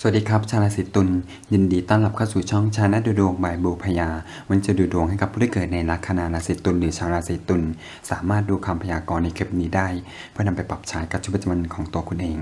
สวัสดีครับ ชาวราศีตุลยินดีต้อนรับเข้าสู่ช่องชาแนลดูดวงบ่ายบูพยา วันจะดูดวงให้กับผู้ที่เกิดในลัคนาราศีตุลหรือชาราศีตุลสามารถดูคำพยากรณ์ในคลิปนี้ได้ เพื่อนำไปปรับใช้กับชีวิตประจำวันของตัวคุณเอง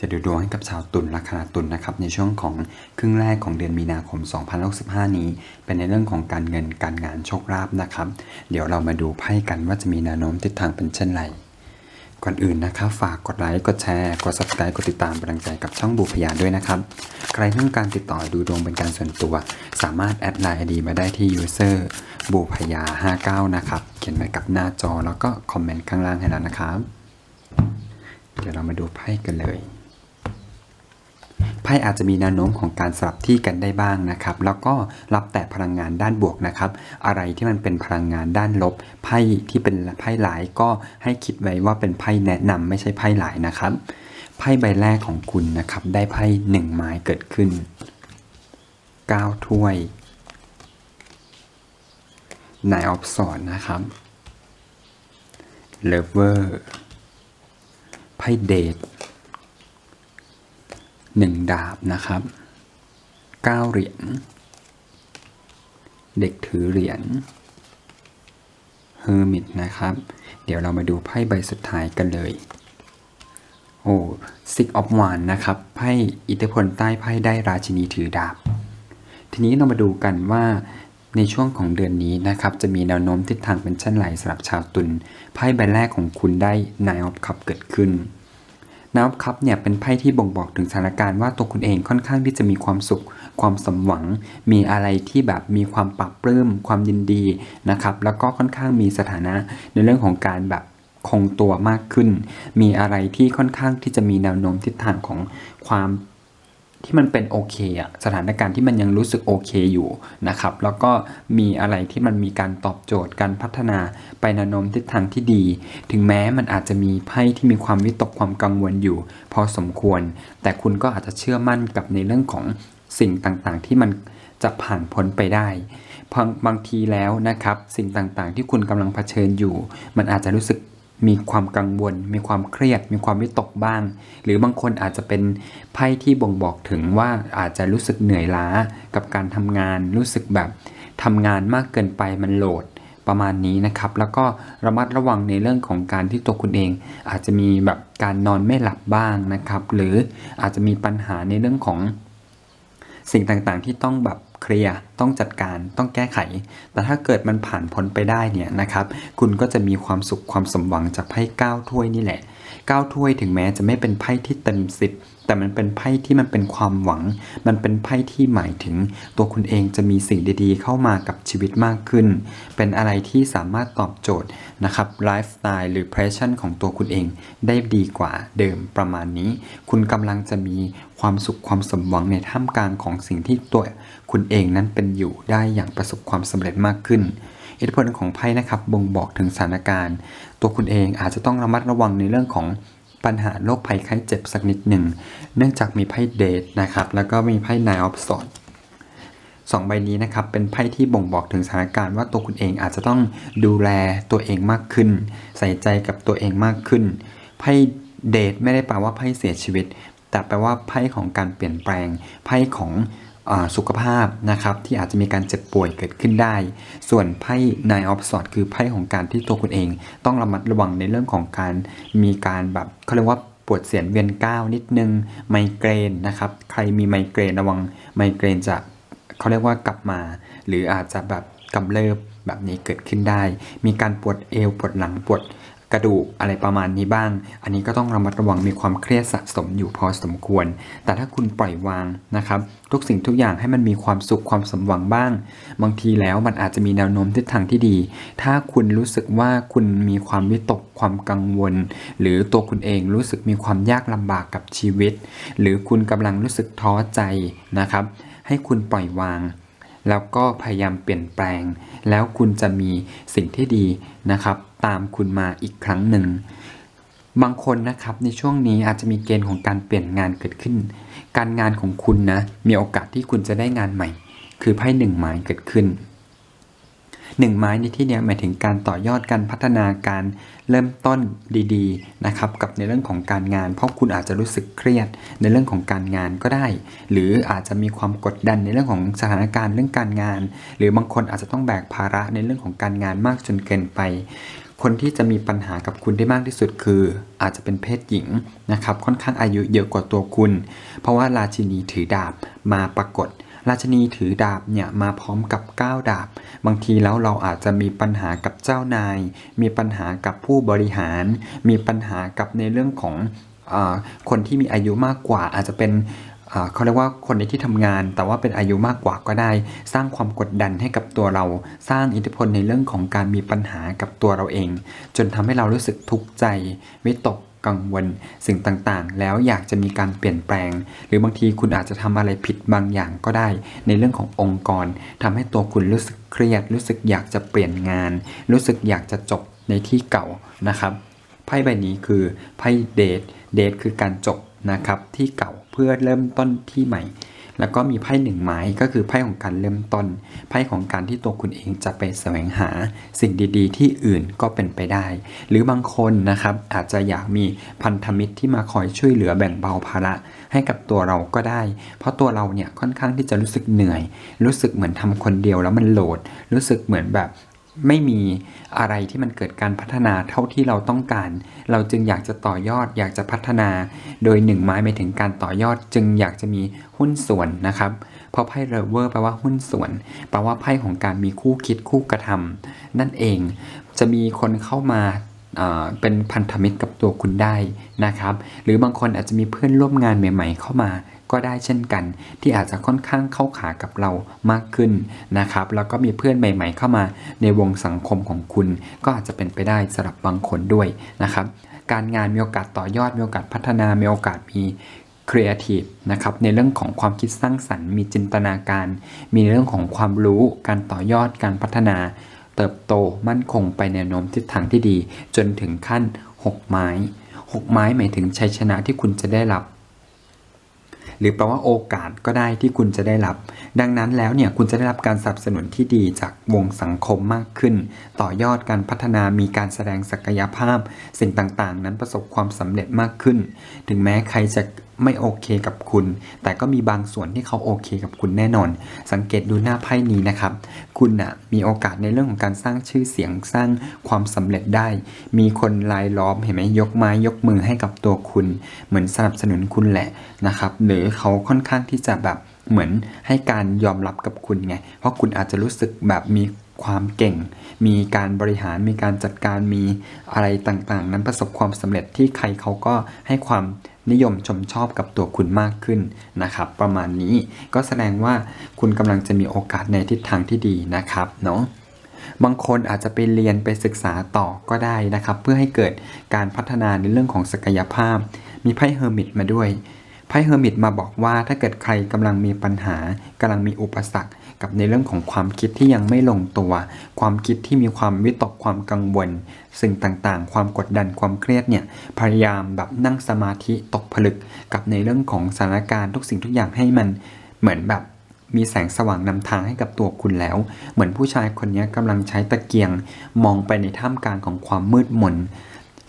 จะดูดวงให้กับชาวตุลลัคนาตุลนะครับในช่วงของครึ่งแรกของเดือนมีนาคม 2065 นี้ เป็นในเรื่องของการเงินการงานโชคลาภนะครับ เดี๋ยวเรามาดูไพ่กันว่าจะมีแนวโน้มทิศทางเป็นเช่นไร ก่อนอื่นนะครับ ฝากกดไลค์ กดแชร์ กด subscribe กดติดตามเป็นกำลังใจกับช่องบูพยาด้วยนะครับ ใครต้องการติดต่อดูดวงเป็นการส่วนตัว สามารถแอดไลน์ดีมาได้ที่ user บูพยา 59 นะครับ เขียนไว้กับหน้าจอแล้วก็คอมเมนต์ข้างล่างให้แล้วนะครับ เดี๋ยวเรามาดูไพ่กันเลย ไพ่อาจจะมีแนวโน้มของการสลับที่กันได้บ้างนะครับ แล้วก็รับแต่พลังงานด้านบวกนะครับ อะไรที่มันเป็นพลังงานด้านลบ ไพ่ที่เป็นไพ่หลายก็ให้คิดไว้ว่าเป็นไพ่แนะนำไม่ใช่ไพ่หลายนะครับไพ่ใบแรกของคุณนะครับ ได้ไพ่หนึ่งไม้เกิดขึ้น9ถ้วยนายออฟสอนนะครับเลเวอร์ไพ่เดท หนึ่งดาบนะครับเก้าเหรียญ เด็กถือเหรียญเฮอร์มิตนะครับ เดี๋ยวเรามาดูไพ่ใบสุดท้ายกันเลย โอ้ซิกออฟวานนะครับ ไพ่อิทธิพลใต้ไพ่ได้ราชินีถือดาบ ทีนี้เรามาดูกันว่าในช่วงของเดือนนี้นะครับ จะมีแนวโน้มทิศทางเป็นเช่นไรสำหรับชาวตุลไพ่ใบแรกของคุณได้นายออฟคัพเกิดขึ้น นับครับเนี่ยเป็นไพ่ที่บ่งบอกถึงสถานการณ์ว่าตัวคุณเองค่อนข้างที่จะมีความสุข ความสมหวัง มีอะไรที่แบบมีความปรับปลื้มความยินดีนะครับ แล้วก็ค่อนข้างมีสถานะในเรื่องของการแบบคงตัวมากขึ้น มีอะไรที่ค่อนข้างที่จะมีแนวโน้มทิศทางของความ ที่มันเป็นโอเคอะสถานการณ์ที่มันยังรู้สึกโอเคอยู่นะครับ แล้วก็มีอะไรที่มันมีการตอบโจทย์การพัฒนาไปนนมทิศทางที่ดี ถึงแม้มันอาจจะมีไพ่ที่มีความวิตกความกังวลอยู่ พอสมควร แต่คุณก็อาจจะเชื่อมั่นกับในเรื่องของสิ่งต่างๆ ที่มันจะผ่านพ้นไปได้บางบางทีแล้วนะครับ สิ่งต่างๆ ที่คุณกำลังเผชิญอยู่ มันอาจจะรู้สึก มีความกังวล มีความเครียด มีความวิตกบ้าง หรือบางคนอาจจะเป็นไพ่ที่บ่งบอกถึงว่าอาจจะรู้สึกเหนื่อยล้ากับการทำงาน รู้สึกแบบทำงานมากเกินไปมันโหลดประมาณนี้นะครับ แล้วก็ระมัดระวังในเรื่องของการที่ตัวคุณเอง อาจจะมีแบบการนอนไม่หลับบ้างนะครับ หรืออาจจะมีปัญหาในเรื่องของสิ่งต่างๆ ที่ต้องแบบ เคลียร์ต้องจัดการต้องแก้ไข แต่ถ้าเกิดมันผ่านพ้นไปได้เนี่ยนะครับ คุณก็จะมีความสุขความสมหวังจากไพ่เก้าถ้วยนี่แหละ เก้าถ้วยถึงแม้จะไม่เป็นไพ่ที่เต็มสิบแต่มันเป็นไพ่ที่มันเป็นความหวัง มันเป็นไพ่ที่หมายถึง ตัวคุณเองจะมีสิ่งดีๆ เข้ามากับชีวิตมากขึ้น เป็นอะไรที่สามารถตอบโจทย์นะครับไลฟ์สไตล์หรือเพรสชั่นของตัวคุณเองได้ดีกว่าเดิมประมาณนี้ คุณกำลังจะมีความสุขความสมหวังในท่ามกลางของสิ่งที่ตัวคุณเองนั้นเป็นอยู่ได้อย่างประสบความสำเร็จมากขึ้น อิทธิพลของไพ่นะครับบ่งบอกถึงสถานการณ์ ตัวคุณเองอาจจะต้องระมัดระวังในเรื่องของปัญหาโรคภัยไข้เจ็บสักนิดหนึ่ง เนื่องจากมีไพ่เดทนะครับ แล้วก็มีไพ่นายออฟสอดสองใบนี้นะครับ เป็นไพ่ที่บ่งบอกถึงสถานการณ์ว่าตัวคุณเองอาจจะต้องดูแลตัวเองมากขึ้น ใส่ใจกับตัวเองมากขึ้น ไพ่เดทไม่ได้แปลว่าไพ่เสียชีวิต แต่แปลว่าไพ่ของการเปลี่ยนแปลง ไพ่ของ สุขภาพนะครับที่อาจจะมีการเจ็บป่วยเกิดขึ้นได้ ส่วนไพ่นายออฟสอดคือไพ่ของการที่ตัวคุณเอง ต้องระมัดระวังในเรื่องของการมีการแบบเขาเรียกว่าปวดเสียนเวียนก้าวนิดนึงไมเกรนนะครับใครมีไมเกรนระวังไมเกรนจะเขาเรียกว่ากลับมา หรืออาจจะแบบกำเริบแบบนี้เกิดขึ้นได้ มีการปวดเอวปวดหลังปวด กระดูกอะไรประมาณนี้บ้าง อันนี้ก็ต้องระมัดระวังมีความเครียดสะสมอยู่พอสมควร แต่ถ้าคุณปล่อยวางนะครับ ทุกสิ่งทุกอย่างให้มันมีความสุขความสมหวังบ้าง บางทีแล้วมันอาจจะมีแนวโน้มทิศทางที่ดี ถ้าคุณรู้สึกว่าคุณมีความวิตกความกังวล หรือตัวคุณเองรู้สึกมีความยากลำบากกับชีวิต หรือคุณกำลังรู้สึกท้อใจนะครับ ให้คุณปล่อยวาง แล้วก็พยายามเปลี่ยนแปลง แล้วคุณจะมีสิ่งที่ดีนะครับ ตามคุณมาอีกครั้งหนึ่ง บางคนนะครับในช่วงนี้อาจจะมีเกณฑ์ของการเปลี่ยนงานเกิดขึ้น การงานของคุณนะมีโอกาสที่คุณจะได้งานใหม่ คือไพ่หนึ่งหมายเกิดขึ้น หนึ่งไม้ในที่นี้หมายถึงการต่อยอดการพัฒนาการเริ่มต้นดีๆนะครับกับในเรื่องของการงาน เพราะคุณอาจจะรู้สึกเครียดในเรื่องของการงานก็ได้ หรืออาจจะมีความกดดันในเรื่องของสถานการณ์เรื่องการงาน หรือบางคนอาจจะต้องแบกภาระในเรื่องของการงานมากจนเกินไปคนที่จะมีปัญหากับคุณได้มากที่สุดคือ อาจจะเป็นเพศหญิงนะครับ ค่อนข้างอายุเยอะกว่าตัวคุณ เพราะว่าราชินีถือดาบมาปรากฏ ราชินีถือดาบเนี่ยมาพร้อมกับก้าวดาบ บางทีแล้วเราอาจจะมีปัญหากับเจ้านาย มีปัญหากับผู้บริหาร มีปัญหากับในเรื่องของอคนที่มีอายุมากกว่าอาจจะเป็นเขาเรียกว่าคนในที่ทำงาน แต่ว่าเป็นอายุมากกว่าก็ได้ สร้างความกดดันให้กับตัวเรา สร้างอิทธิพลในเรื่องของการมีปัญหากับตัวเราเอง จนทำให้เรารู้สึกทุกข์ใจวิตก กังวลสิ่งต่างๆ แล้วอยากจะมีการเปลี่ยนแปลง หรือบางทีคุณอาจจะทำอะไรผิดบางอย่างก็ได้ ในเรื่องขององค์กรทำให้ตัวคุณรู้สึกเครียด รู้สึกอยากจะเปลี่ยนงาน รู้สึกอยากจะจบในที่เก่านะครับไพ่ใบนี้คือไพ่เดทเดทคือการจบนะครับที่เก่าเพื่อเริ่มต้นที่ใหม่ แล้วก็มีไพ่หนึ่งไม้ก็คือไพ่ของการเริ่มต้น ไพ่ของการที่ตัวคุณเองจะไปแสวงหาสิ่งดีๆ ที่อื่นก็เป็นไปได้ หรือบางคนนะครับอาจจะอยากมีพันธมิตรที่มาคอยช่วยเหลือแบ่งเบาภาระให้กับตัวเราก็ได้ เพราะตัวเราเนี่ยค่อนข้างที่จะรู้สึกเหนื่อย รู้สึกเหมือนทำคนเดียวแล้วมันโหลด รู้สึกเหมือนแบบ ไม่มีอะไรที่มันเกิดการพัฒนาเท่าที่เราต้องการ เราจึงอยากจะต่อยอด อยากจะพัฒนา โดยหนึ่งไม้หมายถึงการต่อยอด จึงอยากจะมีหุ้นส่วนนะครับ เพราะไพ่เรเวอร์แปลว่าหุ้นส่วน แปลว่าไพ่ของการมีคู่คิดคู่กระทำนั่นเอง จะมีคนเข้ามาอ่าเป็นพันธมิตรกับตัวคุณได้นะครับ หรือบางคนอาจจะมีเพื่อนร่วมงานใหม่ ๆ เข้ามา ก็ได้เช่นกัน ที่อาจจะค่อนข้างเข้าขากับเรามากขึ้นนะครับ แล้วก็มีเพื่อนใหม่ ๆ เข้ามาในวงสังคมของคุณ ก็อาจจะเป็นไปได้สำหรับบางคนด้วยนะครับ การงานมีโอกาสต่อยอดมีโอกาสพัฒนามีโอกาสมีครีเอทีฟนะครับในเรื่องของความคิดสร้างสรรค์ มีจินตนาการ มีเรื่องของความรู้การต่อยอดการพัฒนา เติบโตมั่นคงไปในแนวโน้มทิศทางที่ดี จนถึงขั้น 6 ไม้ 6 ไม้หมายถึงชัยชนะที่คุณจะได้รับ หรือแปลว่าโอกาสก็ได้ที่คุณจะได้รับ ดังนั้นแล้วเนี่ยคุณจะได้รับการสนับสนุนที่ดีจากวงสังคมมากขึ้น ต่อยอดการพัฒนามีการแสดงศักยภาพ สิ่งต่างๆ นั้นประสบความสำเร็จมากขึ้น ถึงแม้ใครจะ ไม่โอเคกับคุณ แต่ก็มีบางส่วนที่เขาโอเคกับคุณแน่นอน สังเกตดูหน้าไพ่นี้นะครับ คุณนะ่ะมีโอกาสในเรื่องของการสร้างชื่อเสียงสร้างความสำเร็จได้ มีคนรายล้อมเห็นไหมยกไม้ยกมือให้กับตัวคุณ เหมือนสนับสนุนคุณแหละนะครับหรือเขาค่อนข้างที่จะแบบเหมือนให้การยอมรับกับคุณไง เพราะคุณอาจจะรู้สึกแบบมีความเก่ง มีการบริหาร มีการจัดการ มีอะไรต่างๆ นั้นประสบความสำเร็จที่ใครเขาก็ให้ความ นิยมชมชอบกับตัวคุณมากขึ้นนะครับ ประมาณนี้ก็แสดงว่าคุณกำลังจะมีโอกาสในทิศทางที่ดีนะครับเนาะบางคนอาจจะไปเรียนไปศึกษาต่อก็ได้นะครับ เพื่อให้เกิดการพัฒนาในเรื่องของศักยภาพ มีไพ่เฮอร์มิตมาด้วยไพ่เฮอร์มิตมาบอกว่าถ้าเกิดใครกำลังมีปัญหากำลังมีอุปสรรค กับในเรื่องของความคิดที่ยังไม่ลงตัว ความคิดที่มีความวิตกความกังวล สิ่งต่างๆ ความกดดันความเครียดเนี่ยพยายามแบบนั่งสมาธิตกผลึกกับในเรื่องของสถานการณ์ทุกสิ่งทุกอย่างให้มันเหมือนแบบมีแสงสว่างนำทางให้กับตัวคุณแล้ว เหมือนผู้ชายคนนี้กำลังใช้ตะเกียง มองไปในท่ามกลางของความมืดมน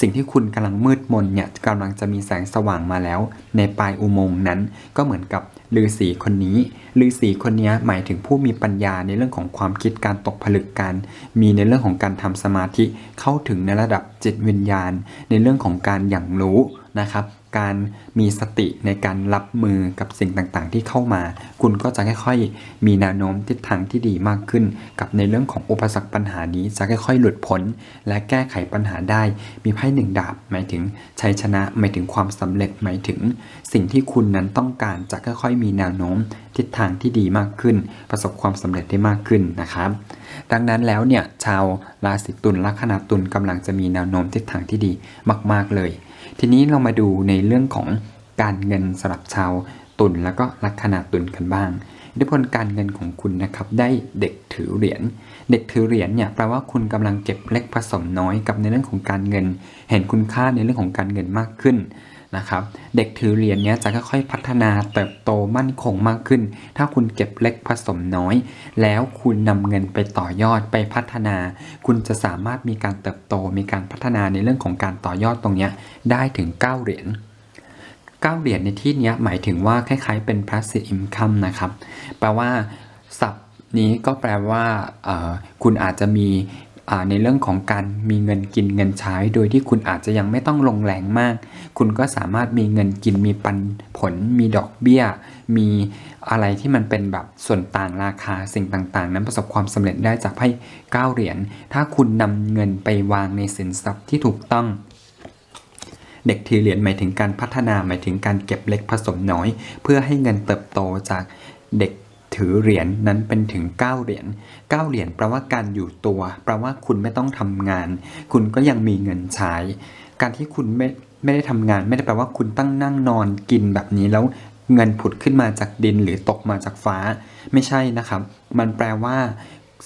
สิ่งที่คุณกำลังมืดมนเนี่ยกำลังจะมีแสงสว่างมาแล้ว ในปลายอุโมงค์นั้นก็เหมือนกับ ฤาษีคนนี้ฤาษีคนนี้หมายถึงผู้มีปัญญาในเรื่องของความคิดการตกผลึกการ มีในเรื่องของการทำสมาธิเข้าถึงในระดับจิตวิญญาณ ในเรื่องของการอย่างรู้นะครับ การมีสติในการรับมือกับสิ่งต่างๆ ที่เข้ามา คุณก็จะค่อยๆ มีแนวโน้มทิศทางที่ดีมากขึ้น กับในเรื่องของอุปสรรคปัญหานี้จะค่อยๆ หลุดพ้นและแก้ไขปัญหาได้ มีไพ่หนึ่งดาบ หมายถึงชัยชนะ หมายถึงความสำเร็จ หมายถึง สิ่งที่คุณนั้นต้องการจะค่อยๆ มีแนวโน้มทิศทางที่ดีมากขึ้น ประสบความสำเร็จได้มากขึ้นนะครับ ดังนั้นแล้วเนี่ยชาวราศีตุลลัคนาตุลกำลังจะมีแนวโน้มทิศทางที่ดีมาก ๆเลย ทีนี้เรามาดูในเรื่องของการเงินสำหรับชาวตุลแล้วก็ลัคนาตุลกันบ้างอิทธิพลการเงินของคุณนะครับได้เด็กถือเหรียญเด็กถือเหรียญเนี่ยแปลว่าคุณกำลังเก็บเล็กผสมน้อยกับในเรื่องของการเงิน เห็นคุณค่าในเรื่องของการเงินมากขึ้น นะครับ เด็กถือเหรียญเนี้ยจะค่อยๆพัฒนาเติบโตมั่นคงมากขึ้น ถ้าคุณเก็บเล็กผสมน้อย แล้วคุณนำเงินไปต่อยอดไปพัฒนา คุณจะสามารถมีการเติบโตมีการพัฒนาในเรื่องของการต่อยอดตรงเนี้ยได้ถึง 9 เหรียญ9เหรียญในที่เนี้ยหมายถึงว่าคล้ายๆเป็น passive income นะครับ แปลว่าศัพท์นี้ก็แปลว่าคุณอาจจะมี ในเรื่องของการมีเงินกินเงินใช้ โดยที่คุณอาจจะยังไม่ต้องลงแรงมาก คุณก็สามารถมีเงินกินมีปันผล มีดอกเบี้ย มีอะไรที่มันเป็นแบบส่วนต่างราคาสิ่งต่างๆ นั้นประสบความสำเร็จได้จากไพ่ก้าเหรียญถ้าคุณนำเงินไปวางในสินทรัพย์ที่ถูกต้องเด็กถือเหรียญหมายถึงการพัฒนาหมายถึงการเก็บเล็กผสมน้อย เพื่อให้เงินเติบโตจากเด็ก ถือเหรียญนั้นเป็นถึง 9 เหรียญ9เหรียญแปลว่าการอยู่ตัวแปลว่าคุณไม่ต้องทำงาน คุณก็ยังมีเงินใช้ การที่คุณไม่ไม่ได้ทำงาน ไม่ได้แปลว่าคุณตั้งนั่งนอนกินแบบนี้แล้วเงินผุดขึ้นมาจากดินหรือตกมาจากฟ้า ไม่ใช่นะครับ มันแปลว่า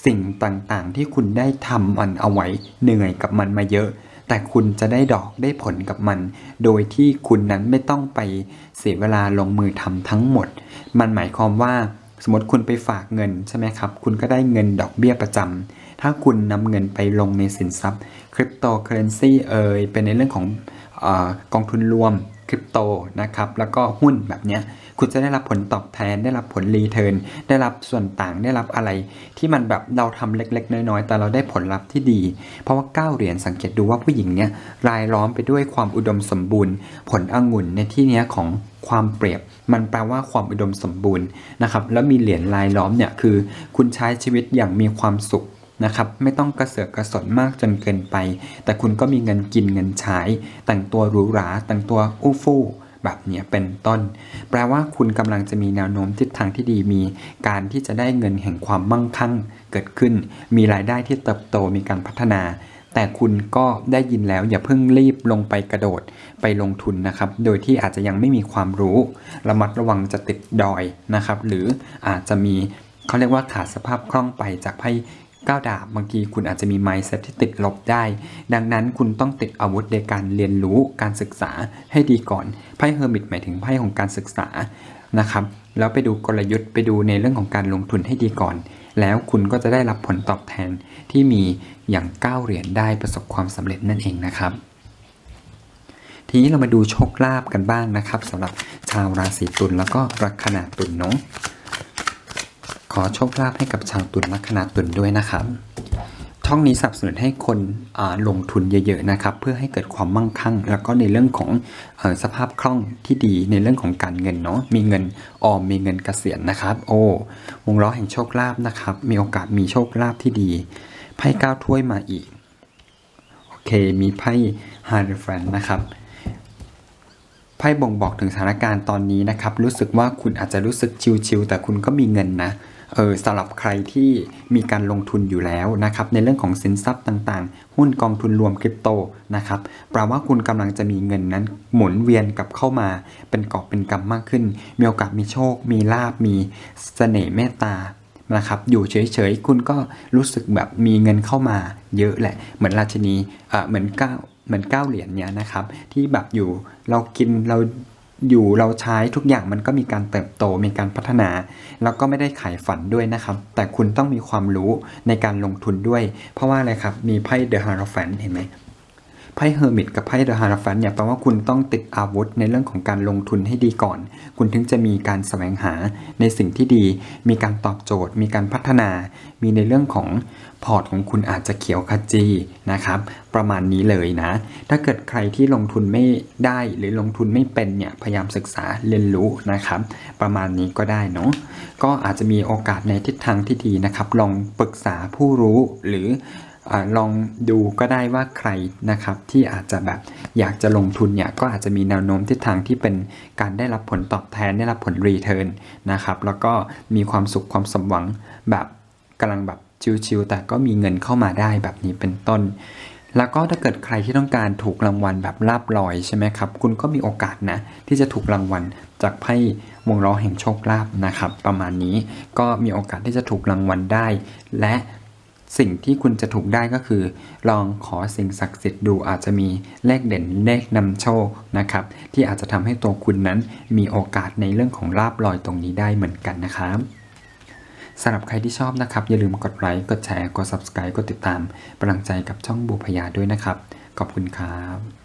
สิ่งต่างๆ ที่คุณได้ทำมันเอาไว้เหนื่อยกับมันมาเยอะ แต่คุณจะได้ดอกได้ผลกับมัน โดยที่คุณนั้นไม่ต้องไปเสียเวลาลงมือทำทั้งหมด มันหมายความว่า สมมติคุณไปฝากเงินใช่ไหมครับ คุณก็ได้เงินดอกเบี้ยประจำถ้าคุณนำเงินไปลงในสินทรัพย์คริปโตเคอเรนซีเอ่ยเป็นในเรื่องของอกองทุนรวมคริปโตนะครับ แล้วก็หุ้นแบบเนี้ยคุณจะได้รับผลตอบแทน ได้รับผลรีเทิร์น ได้รับส่วนต่าง ได้รับอะไร ที่มันแบบเราทำเล็กๆ น้อยๆ แต่เราได้ผลลัพธ์ที่ดี เพราะว่า 9 เหรียญสังเกตดูว่าผู้หญิงเนี่ยรายล้อมไปด้วยความอุดมสมบูรณ์ ผลองุ่นในที่เนี้ยของความเปรียบ มันแปลว่าความอุดมสมบูรณ์นะครับแล้วมีเหรียญรายล้อมเนี่ยคือ คุณใช้ชีวิตอย่างมีความสุขนะครับไม่ต้องกระเสือกกระสนมากจนเกินไป แต่คุณก็มีเงินกินเงินใช้ แต่งตัวหรูหราแต่งตัวอู้ฟู่แบบนี้เป็นต้น แปลว่าคุณกำลังจะมีแนวโน้มทิศทางที่ดีมี การที่จะได้เงินแห่งความมั่งคั่งเกิดขึ้น มีรายได้ที่เติบโตมีการพัฒนา แต่คุณก็ได้ยินแล้วอย่าเพิ่งรีบลงไปกระโดดไปลงทุนนะครับ โดยที่อาจจะยังไม่มีความรู้ ระมัดระวังจะติดดอยนะครับ หรืออาจจะมีเขาเรียกว่าขาดสภาพคล่องไปจากไพ่ก้าวดาบบางทีคุณอาจจะมี mindset ที่ติดลบได้ ดังนั้นคุณต้องติดอาวุธในการเรียนรู้การศึกษาให้ดีก่อนไพ่เฮอร์มิตหมายถึงไพ่ของการศึกษานะครับ แล้วไปดูกลยุทธ์ไปดูในเรื่องของการลงทุนให้ดีก่อน แล้วคุณก็จะได้รับผลตอบแทนที่มีอย่างก้าวเหรียญได้ประสบความสำเร็จนั่นเองนะครับ ทีนี้เรามาดูโชคลาภกันบ้างนะครับสำหรับชาวราศีตุลแล้วก็ลัคนาตุลเนาะขอโชคลาภให้กับชาวตุลลัคนาตุลด้วยนะครับ ช่องนี้สนับสนุนให้คนลงทุนเยอะๆนะครับ เพื่อให้เกิดความมั่งคั่ง แล้วก็ในเรื่องของอสภาพคล่องที่ดีในเรื่องของการเงินเนาะมีเงินออมมีเงินเกษียณนะครับ โอ้วงล้อแห่งโชคลาภนะครับ มีโอกาสมีโชคลาภที่ดีไพ่เก้าถ้วยมาอีกโอเคมีไพ่ฮาร์ดแฟนนะครับไพ่บ่งบอกถึงสถานการณ์ตอนนี้นะครับ รู้สึกว่าคุณอาจจะรู้สึกชิวๆแต่คุณก็มีเงินนะ เออสำหรับใครที่มีการลงทุนอยู่แล้วนะครับในเรื่องของสินทรัพย์ต่างๆ หุ้นกองทุนรวมคริปโตนะครับแปลว่าคุณกำลังจะมีเงินนั้นหมุนเวียนกลับเข้ามา เป็นกอบเป็นกำมากขึ้น มีโอกาสมีโชค มีลาบมีเสน่ห์เมตตานะครับอยู่เฉยๆ คุณก็รู้สึกแบบมีเงินเข้ามาเยอะแหละ เหมือนราชนีเอ่อเหมือนเก้าเหมือนเก้าเหรียญเนี้ยนะครับที่แบบอยู่เรากินเรา อยู่เราใช้ทุกอย่างมันก็มีการเติบโตมีการพัฒนา แล้วก็ไม่ได้ขายฝันด้วยนะครับ แต่คุณต้องมีความรู้ในการลงทุนด้วย เพราะว่าอะไรครับ มีไพ่เดอะฮาร์ฟันเห็นไหม ไพ่เฮอร์มิตกับไพ่เดอะฮาร์ฟันเนี่ยแปลว่าคุณต้องติดอาวุธในเรื่องของการลงทุนให้ดีก่อน คุณถึงจะมีการแสวงหาในสิ่งที่ดี มีการตอบโจทย์ มีการพัฒนา มีในเรื่องของพอร์ตของคุณอาจจะเขียวขจีนะครับ ประมาณนี้เลยนะ ถ้าเกิดใครที่ลงทุนไม่ได้หรือลงทุนไม่เป็นเนี่ยพยายามศึกษาเรียนรู้นะครับ ประมาณนี้ก็ได้เนาะก็อาจจะมีโอกาสในทิศทางที่ดีนะครับ ลองปรึกษาผู้รู้หรือ ลองดูก็ได้ว่าใครนะครับที่อาจจะแบบอยากจะลงทุนเนี่ยก็อาจจะมีแนวโน้มทิศทางที่เป็นการได้รับผลตอบแทนได้รับผลรีเทิร์นนะครับแล้วก็มีความสุขความสมหวังแบบกำลังแบบชิวๆแต่ก็มีเงินเข้ามาได้แบบนี้เป็นต้น แล้วก็ถ้าเกิดใครที่ต้องการถูกรางวัลแบบลาบลอยใช่ไหมครับ คุณก็มีโอกาสนะ ที่จะถูกรางวัลจากไพ่วงล้อแห่งโชคลาภนะครับ ประมาณนี้ก็มีโอกาสที่จะถูกรางวัลได้ และ สิ่งที่คุณจะถูกได้ก็คือ ลองขอสิ่งศักดิ์สิทธิ์ดูอาจจะมีเลขเด่นเลขนำโชคนะครับ ที่อาจจะทำให้ตัวคุณนั้นมีโอกาสในเรื่องของลาบลอยตรงนี้ได้เหมือนกันนะครับสำหรับใครที่ชอบนะครับ อย่าลืมกดไลค์กดแชร์กด subscribe กดติดตามเป็นกำลังใจกับช่องบูพยาด้วยนะครับ ขอบคุณครับ